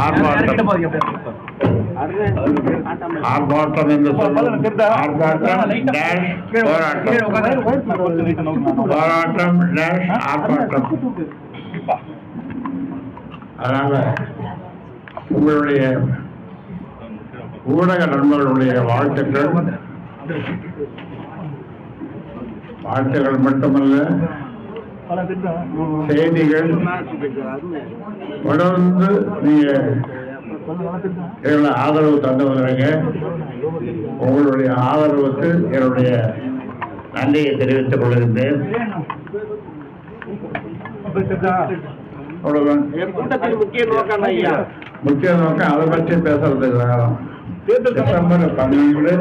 ஆர்ப்பாட்டம். என்று ஆர்ப்பாட்டம் போராட்டம். போராட்டம் டேஷ் ஆர்ப்பாட்டம். அதனால உங்களுடைய ஊடக நண்பர்களுடைய வாழ்த்துக்கள். வாழ்த்துக்கள் மட்டுமல்ல. செய்திகள் தொடர்ந்து நீங்க எங்களை ஆதரவு தந்து வருவீங்க உங்களுடைய ஆதரவுக்கு என்னுடைய நன்றியை தெரிவித்துக் கொள்கின்றேன். முக்கிய நோக்கம் ஐயா முக்கிய நோக்கம் அதை பற்றி பேசுறது வேணும் டிசம்பர் பன்னெண்டு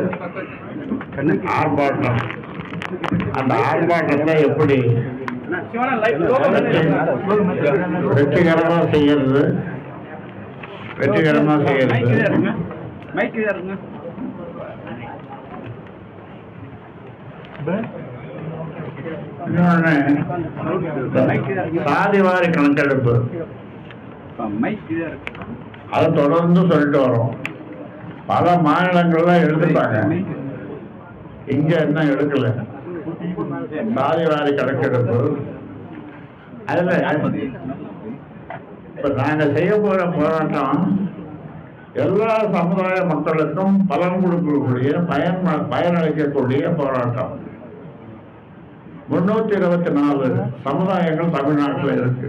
ஆர்ப்பாட்டம். அந்த ஆர்ப்பாட்டத்தை எப்படி வெற்றிகரமா செய்யறது. வெற்றிகரமா செய்யறது. இன்னொன்னு சாதிவாரி கணக்கெடுப்பு. அதை தொடர்ந்து சொல்லிட்டு வரோம். பல மாநிலங்கள்லாம் எடுத்துட்டாங்க. இங்க என்ன எடுக்கல. சாதிவாரி கணக்கெடுப்பு அதில் இப்போ நாங்கள் செய்ய போகிற போராட்டம் எல்லா சமுதாய மக்களுக்கும் பலன் கொடுக்கக்கூடிய பயன் பயனளிக்கக்கூடிய போராட்டம். முன்னூத்தி இருபத்தி நாலு சமுதாயங்கள் தமிழ்நாட்டில் இருக்கு.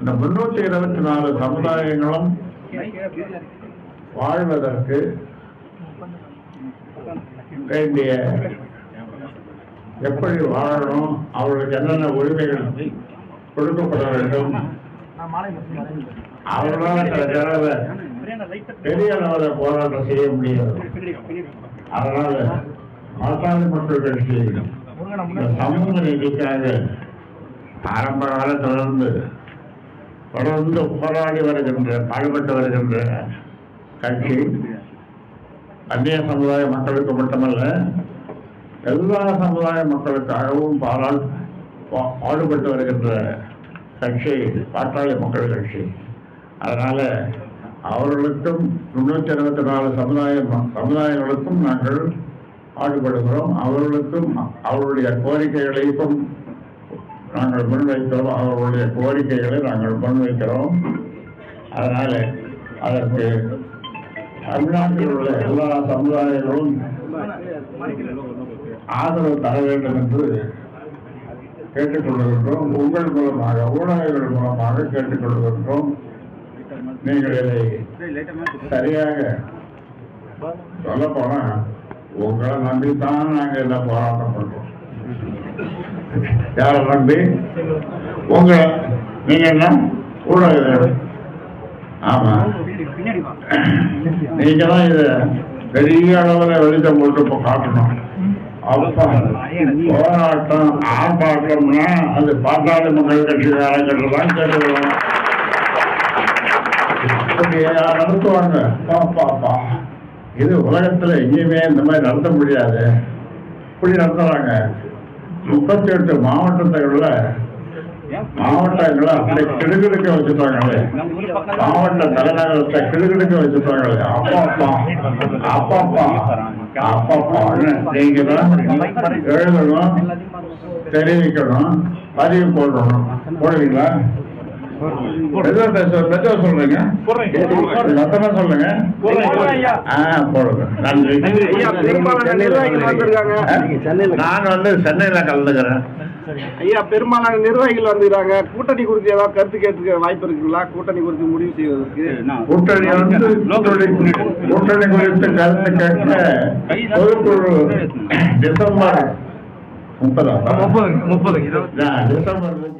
இந்த முன்னூத்தி இருபத்தி நாலு சமுதாயங்களும் வாழ்வதற்கு வேண்டிய எப்படி வாழணும் அவர்களுக்கு என்னென்ன உரிமைகள் கொடுக்கப்பட வேண்டும்? அவர்களால் சில பெரிய அளவில் போராட்டம் செய்ய முடியாது. அதனால பாட்டாளி மக்கள் கட்சி சமூக நீதிக்காக ஆரம்ப தொடர்ந்து தொடர்ந்து போராடி வருகின்ற பாடுபட்டு வருகின்ற கட்சி அந்நிய சமுதாய மக்களுக்கு மட்டுமல்ல எல்லா சமுதாய மக்களுக்காகவும் பாரால் பா- பாடுபட்டு வருகின்ற கட்சி பாட்டாளி மக்கள் கட்சி. அதனால அவர்களுக்கும் முன்னூற்றி அறுபத்தி நாலு சமுதாய சமுதாயங்களுக்கும் நாங்கள் பாடுபடுகிறோம். அவர்களுக்கும் அவர்களுடைய கோரிக்கைகளையும் நாங்கள் முன்வைக்கிறோம். அவர்களுடைய கோரிக்கைகளை நாங்கள் முன்வைக்கிறோம். அதனால அதற்கு தமிழ்நாட்டில் உள்ள எல்லா சமுதாயங்களும் ஆதரவு தர வேண்டும் என்று கேட்டுக்கொள்கின்றோம். உங்கள் மூலமாக ஊடகங்கள் மூலமாக கேட்டுக்கொள்கின்றோம். நீங்கள் இதை சரியாக சொல்ல போனா உங்களை நம்பித்தான் நாங்கள் எல்லாம் போராட்டம் பண்றோம். யாரை நம்பி? உங்களை. நீங்க என்ன? ஊடக ஆமா. நீங்க தான் இதை பெரிய அளவில் வெளிச்சம் போட்டு இப்போ காட்டணும். அப்ப போராட்டம் ஆர்ப்பாட்டம்னா அது பாட்டாளி மக்கள் கட்சிக்காரங்கள் தான் கேட்டுக்கணும். இப்படி நடத்துவாங்க? பா, இது உலகத்துல எங்கேயுமே இந்த மாதிரி நடத்த முடியாது. இப்படி நடத்துறாங்க. முப்பத்தி எட்டு மாவட்டத்துல மாவட்டங்களை அப்படி கிடுகிடுக்க வச்சுட்டாங்களே மாவட்ட தலைநகரத்தை கிடுகிடுக்க வச்சுட்டாங்களே அப்பா அப்பா அப்பா அப்பா அப்பா நீங்க எழுதணும் தெரிவிக்கணும் பதிவு போடணும். போடுவீங்களா? சொல்றீங்க சத்தமா சொல்லுங்க. ஆ போடுங்க. நான் வந்து சென்னையில கலந்துக்கிறேன். ஐயா பெரும்பாலான நிர்வாகிகள் வந்துக்கிறாங்க கூட்டணி குறித்து ஏதாவது கருத்து கேட்டுக்க வாய்ப்பு இருக்குங்களா? கூட்டணி குறித்து முடிவு செய்வதற்கு. கூட்டணி வந்து கூட்டணி கூட்டணி குறித்து கருத்து கேட்க டிசம்பர் முப்பதா முப்பது முப்பது. டிசம்பர் முப்பது